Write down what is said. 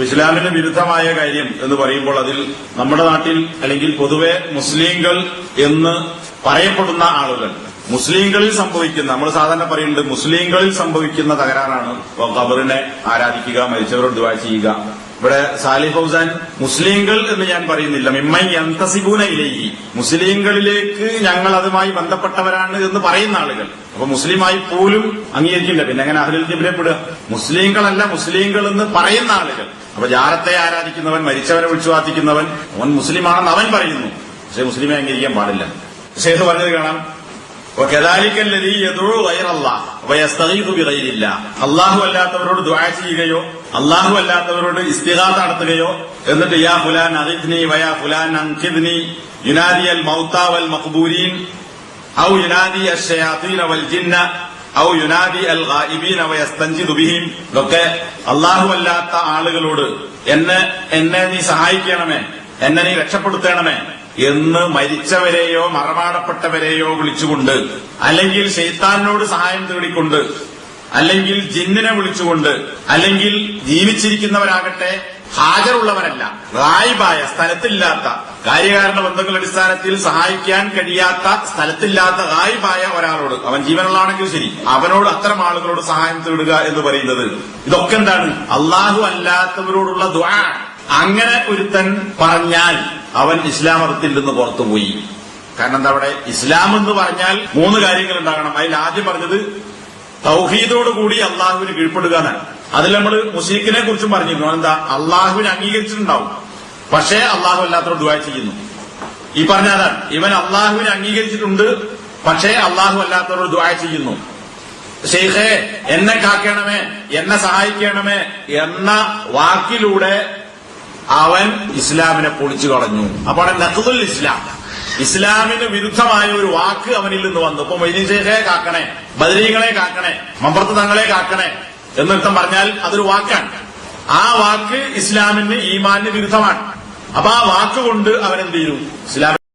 ഇസ്ലാമിന് വിരുദ്ധമായ കാര്യം എന്ന് പറയുമ്പോൾ അതിൽ നമ്മുടെ നാട്ടിൽ അല്ലെങ്കിൽ പൊതുവെ മുസ്ലിങ്ങൾ എന്ന് പറയപ്പെടുന്ന ആളുകൾ മുസ്ലിങ്ങളിൽ സംഭവിക്കുന്ന നമ്മൾ സാധാരണ പറയുന്നുണ്ട് മുസ്ലിങ്ങളിൽ സംഭവിക്കുന്ന തകരാറാണ് ഖബറിനെ ആരാധിക്കുക മരിച്ചവരോട് ദുവാ ചെയ്യുക. ഇവിടെ സാലി ഫൗസാൻ മുസ്ലിങ്ങൾ എന്ന് ഞാൻ പറയുന്നില്ല. മിമ്മൈ യന്തസിബൂന ഇലേഹി. മുസ്ലിങ്ങളിലേക്ക് ഞങ്ങൾ അതുമായി ബന്ധപ്പെട്ടവരാണ് എന്ന് പറയുന്ന ആളുകൾ. അപ്പൊ മുസ്ലിമായി പോലും അംഗീകരിക്കില്ല. പിന്നെ അങ്ങനെ അഹ്ലുൽ ജിബിലെപ്പെടുക മുസ്ലിങ്ങളല്ല മുസ്ലിങ്ങൾ എന്ന് പറയുന്ന ആളുകൾ. അപ്പൊ ജാരത്തെ ആരാധിക്കുന്നവൻ മരിച്ചവരെ പ്രാർത്ഥിക്കുന്നവൻ അവൻ മുസ്ലിമാണെന്ന് അവൻ പറയുന്നു. പക്ഷെ മുസ്ലിമെ അംഗീകരിക്കാൻ പാടില്ല. ഷെയ്ഖ് പറഞ്ഞത് കാണാം. അള്ളാഹു അല്ലാത്തവരോട് ദ്വാ ചെയ്യുകയോ അള്ളാഹു അല്ലാത്തവരോട് ഇസ്തിഹാസ നടത്തുകയോ എന്നിട്ട് യാ ഫുലാൻ അഗിദ്നി വയാ ഫുലാൻ അങ്കിദ്നി യുനാദി അൽ മൗത്ത മഖ്ബൂരീൻ ഔ യുനാദി അശ്ശയാത്തീന വൽ ജിന്ന ഔ യുനാദി അൽ ഗായിബീൻ വയസ്തൻജിദു ബിഹിം. ഇതൊക്കെ അള്ളാഹു അല്ലാത്ത ആളുകളോട് എന്നെ എന്നെ നീ സഹായിക്കണമേ എന്നെ നീ രക്ഷപ്പെടുത്തണമേ. എന്ന് മരിച്ചവരെയോ മറമാടപ്പെട്ടവരെയോ വിളിച്ചുകൊണ്ട് അല്ലെങ്കിൽ ശൈത്താനോട് സഹായം തേടിക്കൊണ്ട് അല്ലെങ്കിൽ ജിന്നിനെ വിളിച്ചുകൊണ്ട് അല്ലെങ്കിൽ ജീവിച്ചിരിക്കുന്നവരാകട്ടെ ഹാജറുള്ളവരല്ല റായിബായ സ്ഥലത്തില്ലാത്ത കാര്യകാരണ ബന്ധങ്ങൾ അടിസ്ഥാനത്തിൽ സഹായിക്കാൻ കഴിയാത്ത സ്ഥലത്തില്ലാത്ത റായിബായ ഒരാളോട് അവൻ ജീവനുള്ളാണെങ്കിൽ ശരി അവനോട് അത്തരം ആളുകളോട് സഹായം തേടുക എന്ന് പറയുന്നത്. ഇതൊക്കെ എന്താണ്? അള്ളാഹു അല്ലാത്തവരോടുള്ള ദ്വാ അങ്ങനെ ഒരുത്തൻ പറഞ്ഞാൽ അവൻ ഇസ്ലാം മതത്തിൽ നിന്ന് പുറത്തുപോയി കാരണം എന്താ അവിടെ? ഇസ്ലാം എന്ന് പറഞ്ഞാൽ മൂന്ന് കാര്യങ്ങൾ ഉണ്ടാകണം. അതിൽ ആദ്യം പറഞ്ഞത് തൗഹീദോട് കൂടി അള്ളാഹുവിന് കീഴ്പ്പെടുക എന്നാണ്. അതിൽ നമ്മൾ മുഷീഖിനെ കുറിച്ചും പറഞ്ഞിരുന്നു. എന്താ അള്ളാഹുവിനെ അംഗീകരിച്ചിട്ടുണ്ടാവും. പക്ഷേ അള്ളാഹു അല്ലാത്തവർ ദുബായ് ചെയ്യുന്നു. ഈ പറഞ്ഞതാണ് ഇവൻ അള്ളാഹുവിനെ അംഗീകരിച്ചിട്ടുണ്ട് പക്ഷേ അള്ളാഹു അല്ലാത്തവരോട് ദുബായ് ചെയ്യുന്നു. ഷെയ്ഖെ എന്നെ കാക്കണമേ എന്നെ സഹായിക്കണമേ എന്ന വാക്കിലൂടെ അവൻ ഇസ്ലാമിനെ പൊളിച്ചു കളഞ്ഞു. അപ്പോൾ നഖുദുൽ ഇസ്ലാം. ഇസ്ലാമിന് വിരുദ്ധമായ ഒരു വാക്ക് അവനിൽ നിന്ന് വന്നു. ഇപ്പൊ മൊയ്തീൻ കാക്കണേ ബദരീങ്ങളെ കാക്കണേ മമ്പർത്ത് തങ്ങളെ കാക്കണേ എന്നർത്ഥം പറഞ്ഞാൽ അതൊരു വാക്കാണ്. ആ വാക്ക് ഇസ്ലാമിന് ഈമാനിന് വിരുദ്ധമാണ്. അപ്പൊ ആ വാക്ക് കൊണ്ട് അവൻ എന്ത് ചെയ്തു? ഇസ്ലാം